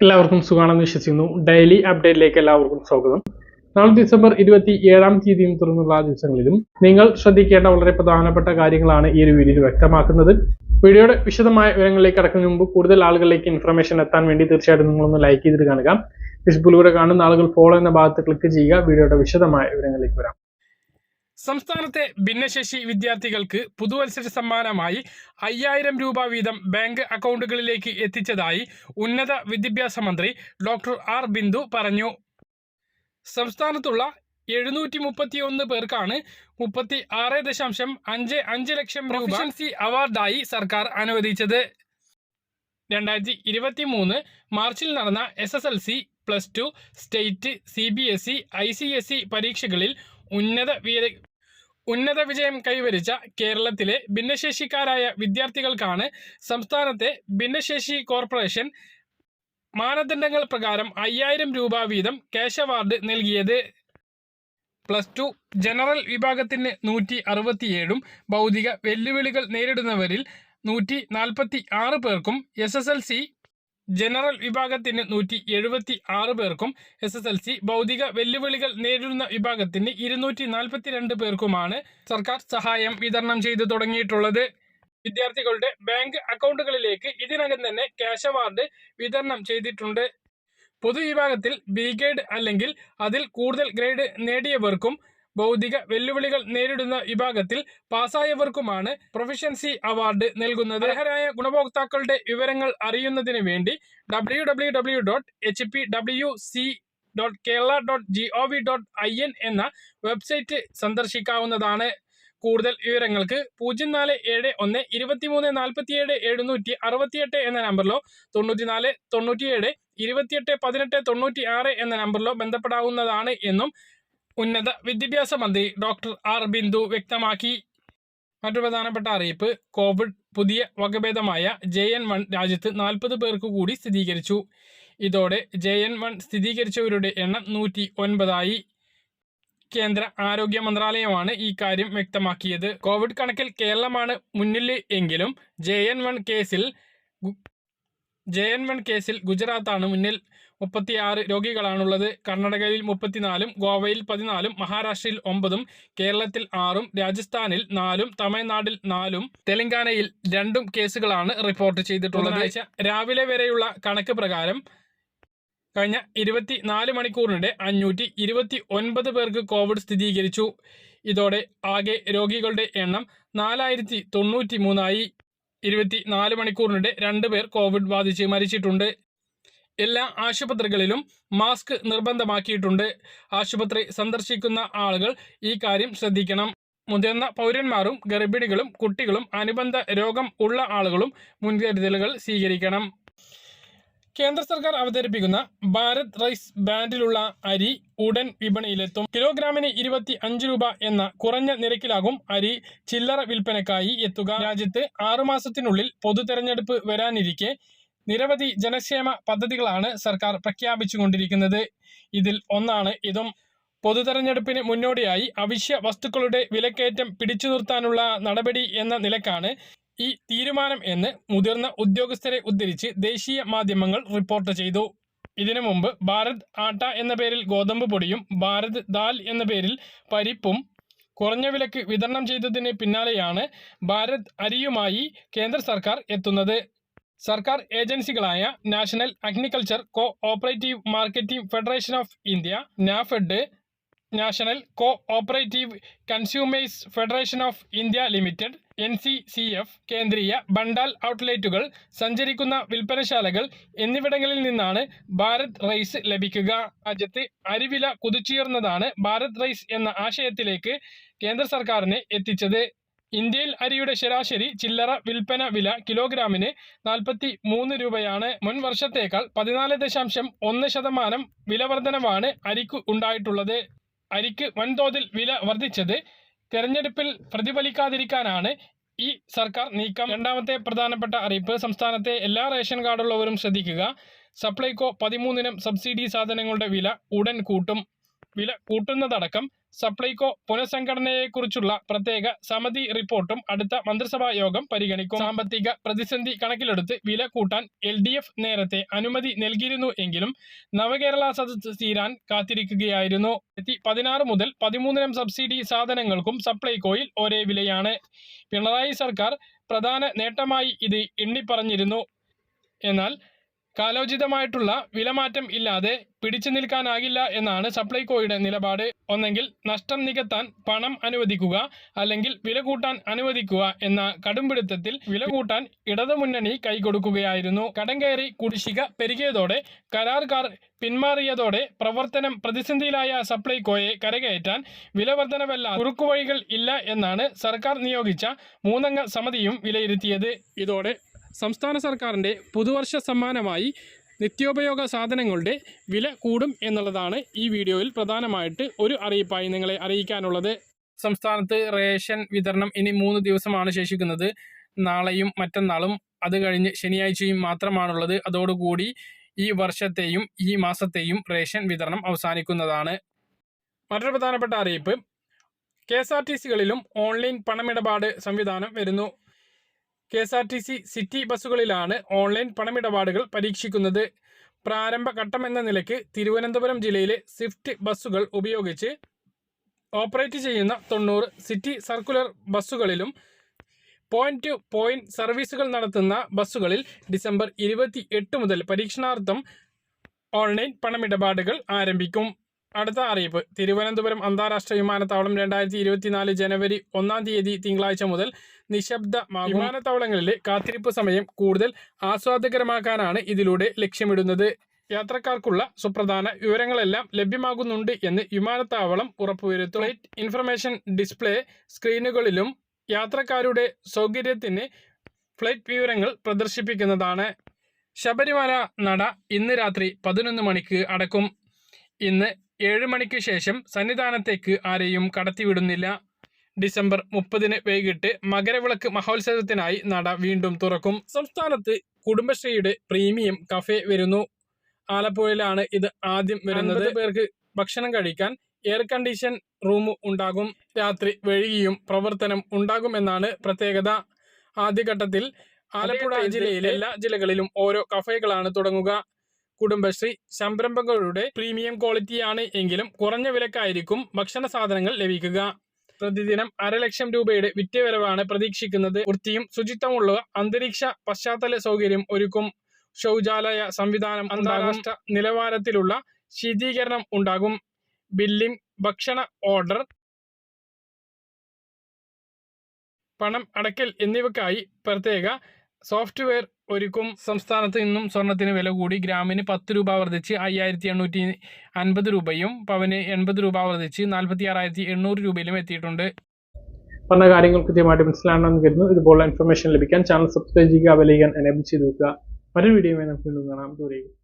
എല്ലാവർക്കും സുഖമാണെന്ന് വിശ്വസിക്കുന്നു. ഡെയിലി അപ്ഡേറ്റിലേക്ക് എല്ലാവർക്കും സ്വാഗതം. നാളെ ഡിസംബർ ഇരുപത്തി ഏഴാം തീയതിയും തുടർന്നുള്ള ദിവസങ്ങളിലും നിങ്ങൾ ശ്രദ്ധിക്കേണ്ട വളരെ പ്രധാനപ്പെട്ട കാര്യങ്ങളാണ് ഈ ഒരു വീഡിയോയിൽ വ്യക്തമാക്കുന്നത്. വീഡിയോയുടെ വിശദമായ വിവരങ്ങളിലേക്ക് കടക്കുന്നതിന് മുമ്പ് കൂടുതൽ ആളുകളിലേക്ക് ഇൻഫർമേഷൻ എത്താൻ വേണ്ടി തീർച്ചയായിട്ടും നിങ്ങളൊന്ന് ലൈക്ക് ചെയ്തിട്ട് കാണുക. ഫേസ്ബുക്കിലൂടെ കാണുന്ന ആളുകൾ ഫോളോ എന്ന ഭാഗത്ത് ക്ലിക്ക് ചെയ്യുക. വീഡിയോയുടെ വിശദമായ വിവരങ്ങളിലേക്ക് വരാം. സംസ്ഥാനത്തെ ഭിന്നശേഷി വിദ്യാർത്ഥികൾക്ക് പുതുവത്സര സമ്മാനമായി അയ്യായിരം രൂപ വീതം ബാങ്ക് അക്കൗണ്ടുകളിലേക്ക് എത്തിച്ചതായി ഉന്നത വിദ്യാഭ്യാസ മന്ത്രി ഡോക്ടർ ആർ ബിന്ദു പറഞ്ഞു. സംസ്ഥാനത്തുള്ള എഴുന്നൂറ്റി മുപ്പത്തി ഒന്ന് പേർക്കാണ് മുപ്പത്തി ആറ് ദശാംശം അഞ്ച് അഞ്ച് ലക്ഷം രൂപ പ്രൊഫഷൻസി അവാർഡായി സർക്കാർ അനുവദിച്ചത്. രണ്ടായിരത്തി ഇരുപത്തി മൂന്ന് മാർച്ചിൽ നടന്ന S S L C plus two state C B S E I C S E പരീക്ഷകളിൽ ഉന്നത ഉന്നത വിജയം കൈവരിച്ച കേരളത്തിലെ ഭിന്നശേഷിക്കാരായ വിദ്യാർത്ഥികൾക്കാണ് സംസ്ഥാനത്തെ ഭിന്നശേഷി കോർപ്പറേഷൻ മാനദണ്ഡങ്ങൾ പ്രകാരം അയ്യായിരം രൂപ വീതം ക്യാഷ് അവാർഡ് നൽകിയത്. പ്ലസ് ടു ജനറൽ വിഭാഗത്തിന് നൂറ്റി അറുപത്തിയേഴും ഭൗതിക വെല്ലുവിളികൾ നേരിടുന്നവരിൽ നൂറ്റി നാൽപ്പത്തി ആറ് പേർക്കും S S L C general വിഭാഗത്തിന് നൂറ്റി എഴുപത്തി ആറ് പേർക്കും എസ് എസ് എൽ സി ഭൗതിക വെല്ലുവിളികൾ നേരിടുന്ന വിഭാഗത്തിന് ഇരുന്നൂറ്റി നാൽപ്പത്തി രണ്ട് പേർക്കുമാണ് സർക്കാർ സഹായം വിതരണം ചെയ്തു തുടങ്ങിയിട്ടുള്ളത്. വിദ്യാർത്ഥികളുടെ ബാങ്ക് അക്കൗണ്ടുകളിലേക്ക് ഇതിനകം തന്നെ ക്യാഷ് അവാർഡ് വിതരണം ചെയ്തിട്ടുണ്ട്. പൊതുവിഭാഗത്തിൽ ബി ഗ്രേഡ് അല്ലെങ്കിൽ അതിൽ കൂടുതൽ ഗ്രേഡ് നേടിയവർക്കും ഭൗതിക വെല്ലുവിളികൾ നേരിടുന്ന വിഭാഗത്തിൽ പാസ്സായവർക്കുമാണ് പ്രൊഫഷൻസി അവാർഡ് നൽകുന്നത്. അർഹരായ ഗുണഭോക്താക്കളുടെ വിവരങ്ങൾ അറിയുന്നതിന് വേണ്ടി W W W dot H P W C dot Kerala dot G O V dot I N എന്ന വെബ്സൈറ്റ് സന്ദർശിക്കാവുന്നതാണ്. കൂടുതൽ വിവരങ്ങൾക്ക് പൂജ്യം നാല് ഏഴ് ഒന്ന് ഇരുപത്തിമൂന്ന് നാൽപ്പത്തിയേഴ് എഴുന്നൂറ്റി അറുപത്തിയെട്ട് എന്ന നമ്പറിലോ തൊണ്ണൂറ്റിനാല് തൊണ്ണൂറ്റിയേഴ് ഇരുപത്തിയെട്ട് പതിനെട്ട് തൊണ്ണൂറ്റി ആറ് എന്ന നമ്പറിലോ ബന്ധപ്പെടാവുന്നതാണ് എന്നും ഉന്നത വിദ്യാഭ്യാസ മന്ത്രി ഡോക്ടർ ആർ ബിന്ദു വ്യക്തമാക്കി. മറ്റു പ്രധാനപ്പെട്ട അറിയിപ്പ് കോവിഡ് പുതിയ വകഭേദമായ ജെ എൻ വൺ രാജ്യത്ത് നാൽപ്പത് പേർക്ക് കൂടി സ്ഥിരീകരിച്ചു. ഇതോടെ ജെ എൻ വൺ സ്ഥിരീകരിച്ചവരുടെ എണ്ണം നൂറ്റി ഒൻപതായി കേന്ദ്ര ആരോഗ്യ മന്ത്രാലയമാണ് ഈ കാര്യം വ്യക്തമാക്കിയത്. കോവിഡ് കണക്കിൽ കേരളമാണ് മുന്നിൽ എങ്കിലും ജെ എൻ വൺ കേസിൽ ജെ എൻ വൺ കേസിൽ ഗുജറാത്താണ് മുന്നിൽ മുപ്പത്തിയാറ് രോഗികളാണുള്ളത്. കർണാടകയിൽ മുപ്പത്തിനാലും ഗോവയിൽ പതിനാലും മഹാരാഷ്ട്രയിൽ ഒമ്പതും കേരളത്തിൽ ആറും രാജസ്ഥാനിൽ നാലും തമിഴ്നാട്ടിൽ നാലും തെലങ്കാനയിൽ രണ്ടും കേസുകളാണ് റിപ്പോർട്ട് ചെയ്തിട്ടുള്ളത്. രാവിലെ വരെയുള്ള കണക്ക് പ്രകാരം കഴിഞ്ഞ ഇരുപത്തി നാല് മണിക്കൂറിനിടെ അഞ്ഞൂറ്റി ഇരുപത്തി ഒൻപത് പേർക്ക് കോവിഡ് സ്ഥിരീകരിച്ചു. ഇതോടെ ആകെ രോഗികളുടെ എണ്ണം നാലായിരത്തി തൊണ്ണൂറ്റി മൂന്നായി ഇരുപത്തി നാല് മണിക്കൂറിനിടെ രണ്ട് പേർ കോവിഡ് ബാധിച്ച് മരിച്ചിട്ടുണ്ട്. എല്ലാ ആശുപത്രികളിലും മാസ്ക് നിർബന്ധമാക്കിയിട്ടുണ്ട്. ആശുപത്രി സന്ദർശിക്കുന്ന ആളുകൾ ഈ കാര്യം ശ്രദ്ധിക്കണം. മുതിർന്ന പൗരന്മാരും ഗർഭിണികളും കുട്ടികളും അനുബന്ധ രോഗം ഉള്ള ആളുകളും മുൻകരുതലുകൾ സ്വീകരിക്കണം. കേന്ദ്ര സർക്കാർ അവതരിപ്പിക്കുന്ന ഭാരത് റൈസ് ബാൻഡിലുള്ള അരി ഉടൻ വിപണിയിലെത്തും. കിലോഗ്രാമിന് ഇരുപത്തി അഞ്ച് രൂപ എന്ന കുറഞ്ഞ നിരക്കിലാകും അരി ചില്ലറ വിൽപ്പനക്കായി എത്തുക. രാജ്യത്ത് ആറുമാസത്തിനുള്ളിൽ പൊതു തെരഞ്ഞെടുപ്പ് വരാനിരിക്കെ നിരവധി ജനക്ഷേമ പദ്ധതികളാണ് സർക്കാർ പ്രഖ്യാപിച്ചുകൊണ്ടിരിക്കുന്നത്. ഇതിൽ ഒന്നാണ് ഇതും. പൊതു തെരഞ്ഞെടുപ്പിന് മുന്നോടിയായി അവശ്യ വസ്തുക്കളുടെ വിലക്കയറ്റം പിടിച്ചു നിർത്താനുള്ള നടപടി എന്ന നിലക്കാണ് ഈ തീരുമാനം എന്ന് മുതിർന്ന ഉദ്യോഗസ്ഥരെ ഉദ്ധരിച്ച് ദേശീയ മാധ്യമങ്ങൾ റിപ്പോർട്ട് ചെയ്തു. ഇതിനു മുമ്പ് ഭാരത് ആട്ട എന്ന പേരിൽ ഗോതമ്പ് പൊടിയും ഭാരത് ദാൽ എന്ന പേരിൽ പരിപ്പും കുറഞ്ഞ വിലക്ക് വിതരണം ചെയ്തതിന് പിന്നാലെയാണ് ഭാരത് അരിയുമായി കേന്ദ്ര സർക്കാർ എത്തുന്നത്. സർക്കാർ ഏജൻസികളായ national agriculture co operative marketing federation of India NAFED national co operative consumers federation of India limited N C C F Kendriya Bhandar ഔട്ട്ലെറ്റുകൾ സഞ്ചരിക്കുന്ന വിൽപ്പനശാലകൾ എന്നിവിടങ്ങളിൽ നിന്നാണ് ഭാരത് റൈസ് ലഭിക്കുക. രാജ്യത്ത് അരിവില കുതിച്ചുയർന്നതാണ് ഭാരത് റൈസ് എന്ന ആശയത്തിലേക്ക് കേന്ദ്ര സർക്കാരിനെ എത്തിച്ചത്. ഇന്ത്യയിൽ അരിയുടെ ശരാശരി ചില്ലറ വിൽപ്പന വില കിലോഗ്രാമിന് നാൽപ്പത്തി മൂന്ന് രൂപയാണ്. മുൻ വർഷത്തേക്കാൾ പതിനാല് ദശാംശം ഒന്ന് ശതമാനം വില വർധനവാണ് അരിക്ക് ഉണ്ടായിട്ടുള്ളത്. അരിക്ക് വൻതോതിൽ വില വർദ്ധിച്ചത് തെരഞ്ഞെടുപ്പിൽ പ്രതിഫലിക്കാതിരിക്കാനാണ് ഈ സർക്കാർ നീക്കം. രണ്ടാമത്തെ പ്രധാനപ്പെട്ട അറിയിപ്പ് സംസ്ഥാനത്തെ എല്ലാ റേഷൻ കാർഡുള്ളവരും ശ്രദ്ധിക്കുക. സപ്ലൈകോ പതിമൂന്നിനും സബ്സിഡി സാധനങ്ങളുടെ വില ഉടൻ കൂട്ടും. വില കൂട്ടുന്നതടക്കം സപ്ലൈകോ പുനഃസംഘടനയെക്കുറിച്ചുള്ള പ്രത്യേക സമിതി റിപ്പോർട്ടും അടുത്ത മന്ത്രിസഭാ യോഗം പരിഗണിക്കും. സാമ്പത്തിക പ്രതിസന്ധി കണക്കിലെടുത്ത് വില കൂട്ടാൻ എൽ ഡി എഫ് നേരത്തെ അനുമതി നൽകിയിരുന്നു എങ്കിലും നവകേരള സദസ് തീരാൻ കാത്തിരിക്കുകയായിരുന്നു. പതിനാറ് മുതൽ പതിമൂന്നിനം സബ്സിഡി സാധനങ്ങൾക്കും സപ്ലൈകോയിൽ ഒരേ വിലയാണ്. പിണറായി സർക്കാർ പ്രധാന നേട്ടമായി ഇത് എണ്ണിപ്പറഞ്ഞിരുന്നു. എന്നാൽ കാലോചിതമായിട്ടുള്ള വിലമാറ്റം ഇല്ലാതെ പിടിച്ചു നിൽക്കാനാകില്ല എന്നാണ് സപ്ലൈകോയുടെ നിലപാട്. ഒന്നെങ്കിൽ നഷ്ടം നികത്താൻ പണം അനുവദിക്കുക അല്ലെങ്കിൽ വില കൂട്ടാൻ അനുവദിക്കുക എന്ന കടുംപിടുത്തത്തിൽ വില കൂട്ടാൻ ഇടതുമുന്നണി കൈകൊടുക്കുകയായിരുന്നു. കടം കയറി കുടിശ്ശിക പെരുകിയതോടെ കരാർക്കാർ പിന്മാറിയതോടെ പ്രവർത്തനം പ്രതിസന്ധിയിലായ സപ്ലൈകോയെ കരകയറ്റാൻ വിലവർധനവല്ല കുറുക്കുവഴികൾ ഇല്ല എന്നാണ് സർക്കാർ നിയോഗിച്ച മൂന്നംഗ സമിതിയും വിലയിരുത്തിയത്. ഇതോടെ സംസ്ഥാന സർക്കാരിന്റെ പുതുവർഷ സമ്മാനമായി നിത്യോപയോഗ സാധനങ്ങളുടെ വില കൂടും എന്നുള്ളതാണ് ഈ വീഡിയോയിൽ പ്രധാനമായിട്ട് ഒരു അറിയിപ്പായി നിങ്ങളെ അറിയിക്കാനുള്ളത്. സംസ്ഥാനത്ത് റേഷൻ വിതരണം ഇനി മൂന്ന് ദിവസമാണ് ശേഷിക്കുന്നത്. നാളെയും മറ്റന്നാളും അത് കഴിഞ്ഞ് ശനിയാഴ്ചയും മാത്രമാണുള്ളത്. അതോടുകൂടി ഈ വർഷത്തെയും ഈ മാസത്തെയും റേഷൻ വിതരണം അവസാനിക്കുന്നതാണ്. മറ്റൊരു പ്രധാനപ്പെട്ട അറിയിപ്പ്. കെ എസ് ആർ ടി സികളിലും ഓൺലൈൻ പണമിടപാട് സംവിധാനം വരുന്നു. K S R T C city ബസ്സുകളിലാണ് online പണമിടപാടുകൾ പരീക്ഷിക്കുന്നത്. പ്രാരംഭഘട്ടം എന്ന നിലയ്ക്ക് തിരുവനന്തപുരം ജില്ലയിലെ സ്വിഫ്റ്റ് ബസ്സുകൾ ഉപയോഗിച്ച് ഓപ്പറേറ്റ് ചെയ്യുന്ന തൊണ്ണൂറ് സിറ്റി സർക്കുലർ ബസ്സുകളിലും പോയിന്റ് ടു പോയിന്റ് സർവീസുകൾ നടത്തുന്ന ബസ്സുകളിൽ ഡിസംബർ ഇരുപത്തി എട്ട് മുതൽ പരീക്ഷണാർത്ഥം ഓൺലൈൻ പണമിടപാടുകൾ ആരംഭിക്കും. അടുത്ത അറിയിപ്പ്. തിരുവനന്തപുരം അന്താരാഷ്ട്ര വിമാനത്താവളം രണ്ടായിരത്തി ഇരുപത്തിനാല് ജനുവരി ഒന്നാം തീയതി തിങ്കളാഴ്ച മുതൽ നിശബ്ദ വിമാനത്താവളങ്ങളിലെ കാത്തിരിപ്പ് സമയം കൂടുതൽ ആസ്വാദകരമാക്കാനാണ് ഇതിലൂടെ ലക്ഷ്യമിടുന്നത്. യാത്രക്കാർക്കുള്ള സുപ്രധാന വിവരങ്ങളെല്ലാം ലഭ്യമാകുന്നുണ്ട് എന്ന് വിമാനത്താവളം ഉറപ്പുവരുത്തും. ഫ്ലൈറ്റ് ഇൻഫർമേഷൻ ഡിസ്പ്ലേ സ്ക്രീനുകളിലും യാത്രക്കാരുടെ സൗകര്യത്തിന് ഫ്ലൈറ്റ് വിവരങ്ങൾ പ്രദർശിപ്പിക്കുന്നതാണ്. ശബരിമല നട ഇന്ന് രാത്രി പതിനൊന്ന് മണിക്ക് അടക്കും. ഇന്ന് ഏഴ് മണിക്ക് ശേഷം സന്നിധാനത്തേക്ക് ആരെയും കടത്തിവിടുന്നില്ല. ഡിസംബർ മുപ്പതിന് വൈകിട്ട് മകരവിളക്ക് മഹോത്സവത്തിനായി നട വീണ്ടും തുറക്കും. സംസ്ഥാനത്ത് കുടുംബശ്രീയുടെ പ്രീമിയം കഫേ വരുന്നു. ആലപ്പുഴയിലാണ് ഇത് ആദ്യം വരുന്നത്. പേർക്ക് ഭക്ഷണം കഴിക്കാൻ എയർ കണ്ടീഷൻ റൂം ഉണ്ടാകും. രാത്രി വൈകിയും പ്രവർത്തനം ഉണ്ടാകുമെന്നാണ് പ്രത്യേകത. ആദ്യഘട്ടത്തിൽ ആലപ്പുഴ ജില്ലയിലെ എല്ലാ ജില്ലകളിലും ഓരോ കഫേകളാണ് തുടങ്ങുക. കുടുംബശ്രീ സംരംഭങ്ങളുടെ പ്രീമിയം ക്വാളിറ്റിയാണ് എങ്കിലും കുറഞ്ഞ വിലക്കായിരിക്കും ഭക്ഷണ സാധനങ്ങൾ ലഭിക്കുക. പ്രതിദിനം അരലക്ഷം രൂപയുടെ വിറ്റവരവാണ് പ്രതീക്ഷിക്കുന്നത്. വൃത്തിയും ശുചിത്വമുള്ള അന്തരീക്ഷ പശ്ചാത്തല സൗകര്യം ഒരുക്കും. ശൗചാലയ സംവിധാനം അന്താരാഷ്ട്ര നിലവാരത്തിലുള്ള ശീതീകരണം ഉണ്ടാകും. ബില്ലിംഗ് ഭക്ഷണ ഓർഡർ പണം അടയ്ക്കൽ എന്നിവയ്ക്കായി പ്രത്യേക സോഫ്റ്റ്വെയർ ഒരുക്കും സംസ്ഥാനത്ത് ഇന്നും സ്വർണത്തിന് വില കൂടി. ഗ്രാമിന് പത്ത് രൂപ വർദ്ധിച്ച് അയ്യായിരത്തി എണ്ണൂറ്റി അൻപത് രൂപയും പവന് എൺപത് രൂപ വർദ്ധിച്ച് നാൽപ്പത്തി ആറായിരത്തി എണ്ണൂറ് രൂപയിലും എത്തിയിട്ടുണ്ട്. പറഞ്ഞ കാര്യങ്ങൾ കൃത്യമായിട്ട് മനസ്സിലാണെന്ന് കരുതുന്നു. ഇതുപോലുള്ള ഇൻഫർമേഷൻ ലഭിക്കാൻ ചാനൽ സബ്സ്ക്രൈബ് ചെയ്യുക ബെലൈക്കൻ എനേബിൾ ചെയ്ത് വെക്കുക. മറ്റൊരു വീഡിയോ നമുക്ക് വീണ്ടും കാണാം. ദൂരേക്കും